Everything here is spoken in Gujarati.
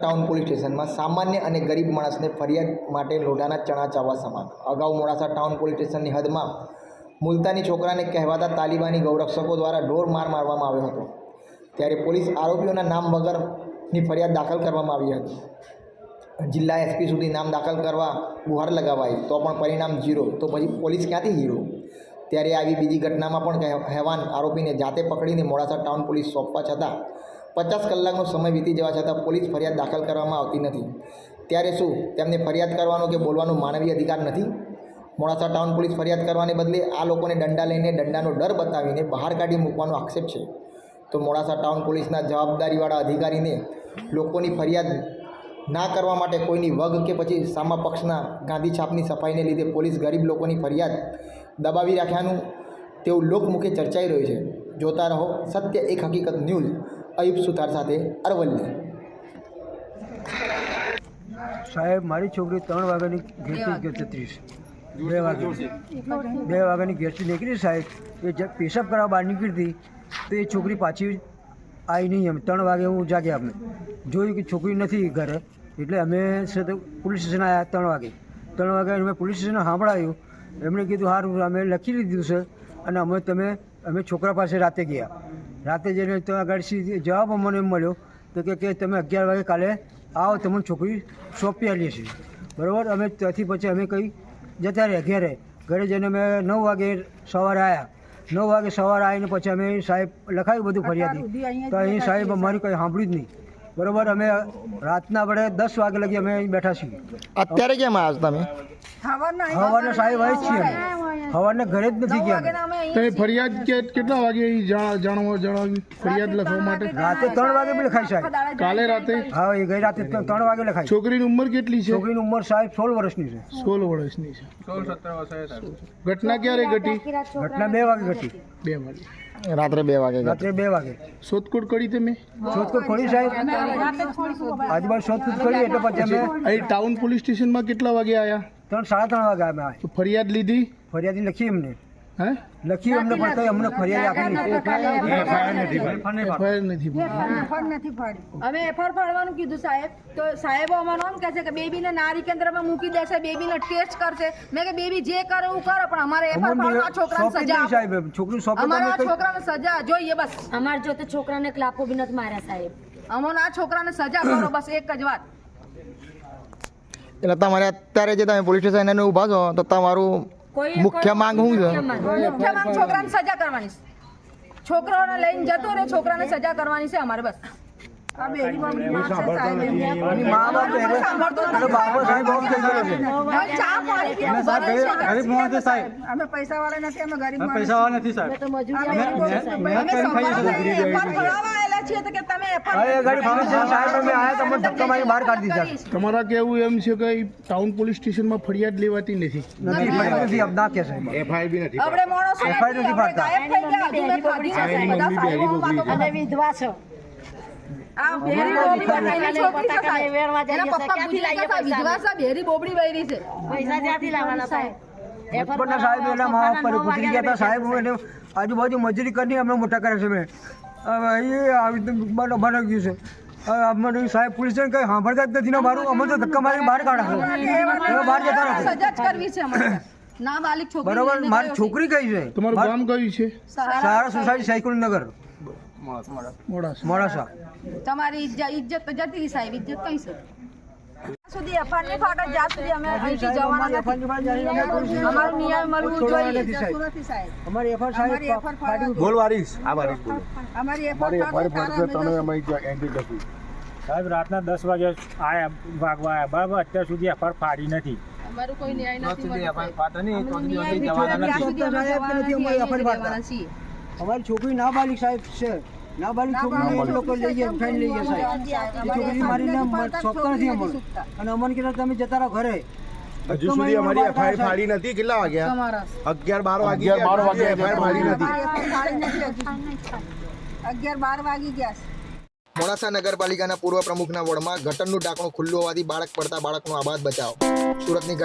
ટાઉન પોલીસ સ્ટેશનમાં સામાન્ય અને ગરીબ માણસને ફરિયાદ માટે લોઢાના ચણા ચાવવા સમાન. અગાઉ મોડાસા ટાઉન પોલીસ સ્ટેશનની હદમાં મુલતાની છોકરાને કહેવાતા તાલિબાની ગૌરક્ષકો દ્વારા ઢોર માર મારવામાં આવ્યો હતો. ત્યારે પોલીસ આરોપીઓના નામ વગરની ફરિયાદ દાખલ કરવામાં આવી હતી. જિલ્લા એસપી સુધી નામ દાખલ કરવા ગુહાર લગાવાઈ તો પણ પરિણામ ઝીરો. તો પછી પોલીસ ક્યાંથી હીરો ત્યારે આવી બીજી ઘટનામાં પણ હેવાન આરોપીને જાતે પકડીને મોડાસા ટાઉન પોલીસ સોંપવા છતાં પચાસ કલાકનો સમય વીતી જવા છતાં પોલીસ ફરિયાદ દાખલ કરવામાં આવતી નથી. ત્યારે શું? તેમને ફરિયાદ કરવાનો કે બોલવાનો માનવીય અધિકાર નથી? મોડાસા ટાઉન પોલીસ ફરિયાદ કરવાને બદલે આ લોકોને દંડા લઈને દંડાનો ડર બતાવીને બહાર કાઢી મૂકવાનો આક્ષેપ છે. તો મોડાસા ટાઉન પોલીસના જવાબદારીવાળા અધિકારીને લોકોની ફરિયાદ ના કરવા માટે કોઈની વગ કે પછી સામા પક્ષના ગાંધી છાપની સફાઈને લીધે પોલીસ ગરીબ લોકોની ફરિયાદ દબાવી રાખ્યાનું તેવું લોકમુખે ચર્ચાઈ રહ્યું છે. જોતા રહો, સત્ય એક હકીકત ન્યૂઝ. અયુબ સુતાર સાથે અરવલ્લી. સાહેબ, મારી છોકરી ત્રણ વાગ્યાની ઘેરથી ગયો તેત્રીસ બે વાગે. બે વાગ્યાની ઘેરથી નીકળી સાહેબ, એ પેશાબ કરવા બહાર નીકળી હતી, તો એ છોકરી પાછી આવી નહીં એમ. ત્રણ વાગે હું જાગ્યા અમે. જોયું કે છોકરી નથી ઘરે, એટલે અમે પોલીસ સ્ટેશન આવ્યા ત્રણ વાગે. ત્રણ વાગે અમે પોલીસ સ્ટેશન સાંભળાયું. એમણે કીધું સારું અમે લખી લીધું છે અને અમે તમે, અમે છોકરા પાસે રાતે ગયા. રાતે જઈને તો આગળ સીધી જવાબ અમને મળ્યો તો કે કે તમે અગિયાર વાગે કાલે આવો તમને છોકરી સોંપી આવીએ છીએ. બરાબર? અમે ત્યાંથી પછી અમે કંઈ જતા રહ્યા ઘેરે. ઘરે જઈને અમે નવ વાગે સવારે આવ્યા નવ વાગે સવારે આવીને પછી અમે સાહેબ લખાયું બધું ફરિયાદી. તો અહીં સાહેબ અમારી કંઈ સાંભળ્યું જ નહીં. બરાબર અમે રાતના વડે દસ વાગે લગી અમે અહીં બેઠા છીએ. અત્યારે કેમ આવ્યા તમે? સવારના સાહેબ આવી જ છીએ હવાને સવારના ઘરે જ નથી ગયા તમે ફરિયાદ કે કેટલા વાગે જાણવા જણાવી ફરિયાદ લખવા માટે? રાતે ત્રણ વાગે બી લખાય સાહેબ. કાલે રાતે? હા એ ગઈ રાતે ત્રણ ત્રણ વાગે લખાય છોકરીની ઉંમર કેટલી છે? છોકરીની ઉંમર સાહેબ સોળ વર્ષની છે. સોળ વર્ષની છે. ઘટના ક્યારે ઘટી? ઘટના બે વાગે ઘટી. બે વાગે. રાત્રે બે વાગે રાત્રે બે વાગે. શોધખોળ કરી તમે? શોધખોળ ખોલી સાહેબ? આજુબાજુ શોધખોળ કરી એટલે પછી અમે અહીં ટાઉન પોલીસ સ્ટેશનમાં કેટલા વાગે આવ્યા ત્રણ સાડા ત્રણ વાગે અમે. ફરિયાદ લીધી? ફરિયાદી લખી એમને હે? લખી અમને પણ અમને ફરિયાદ આપી. એફઆઈઆર નથી. અમે એફઆર ફાડવાનું કીધું સાહેબ. તો સાહેબો અમારો એમ કહે છે કે બેબીને નારી કેન્દ્રમાં મૂકી દેશે બેબીને ટેસ્ટ કરશે. મેં કે બેબી જે કરે એવું કરો પણ અમારે એફઆર ફાડવા આ છોકરાને સજા સાહેબ. છોકરી સોંપી અમારે છોકરાને સજા જોઈએ બસ. અમાર જો તો છોકરાને ક્લાપો બી નથી માર્યા સાહેબ. અમને આ છોકરાને સજા કરો બસ એક જ વાત. એટલે તમારે અત્યારે જે તમે પોલીસ સ્ટેશન એને ઊભા છો તો તમારું મુખ્ય માંગ શું છે? મુખ્ય માંગ. છોકરાને સજા કરવાની છે. છોકરાઓને લઈને જતો રહે છોકરાને સજા કરવાની છે અમારે બસ. અમે પૈસા વાળા નથી અમે ગરીબ માણસ પૈસાવાળા નથી સાહેબ. છીએ. તો કે તમે બહાર કાઢી દીધા. તમારા કેવું એમ છે કે ટાઉન પોલીસ સ્ટેશનમાં ફરિયાદ લેવાતી નથી. કે સાહેબ નથી આપણે નથી. વિધવા છો. ભેરી બોબડી વૈરી છે. પૈસા લાવવાના મા પર ગુજરી ગયા હતા. હું એને આજુબાજુ મજૂરી કરીને અમને મોટા કર્યા છે. મેં હવે એ આવી રીતે બનો બની ગયું છે. હવે અમને સાહેબ પોલીસ સ્ટેશન કંઈ સાંભળતા જ નથી ને મારું અમે તો ધક્કા મારી બહાર કાઢા છે. બહાર જતા નથી. સજા જ કરવી છે અમારે. ના છોકરી બરોબર મારી છોકરી કઈ છે? તમારું ગામ કયું છે? સારા સોસાયટી સાયકલ નગર મોડાસા. મોડાસા. તમારી ઇજ્જત તો જતી સાહેબ ઇજ્જત કઈ છે? સુધી એફઆઈઆર નહીં ફાટે જ્યાં સુધી અમે અહીંથી જવાના નથી. અમારું નિયમ મળવું જોઈએ. સાહેબ. અમારી એફઆઈઆર સાહેબ. બોલ વારીસ આ વારીસ બોલો. અમારી એફઆર ફાડવા તારા અમે કરી સાહેબ રાતના દસ વાગે આયા ભાગવા આયા. બરાબર અત્યાર સુધી એફઆઈઆર ફાડી નથી. અમારું કોઈ ન્યાય નથી છોકરી નાબાલિક સાહેબ છે. નાબાલિક છોકરી લોકો લઈ ગયા ઉઠાઈને લઈ ગયા સાહેબ. એ છોકરી મારીને નથી અમને અને અમન કીધા તમે જતા રહો ઘરે. હજુ સુધી અમારી એફઆઈઆર ફાડી નથી કેટલા વાગ્યા? અગિયાર બાર વાગ્યા અગિયાર બાર વાગ્યા એફઆઈઆર ફાડી નથી. અગિયાર બાર વાગી ગયા છે. મોડાસા નગરપાલિકાના પૂર્વ પ્રમુખના વોર્ડમાં ગટરનું ઢાંકણું ખુલ્લું હોવાથી બાળક પડતા બાળકનો આબાદ બચાવ. સુરતની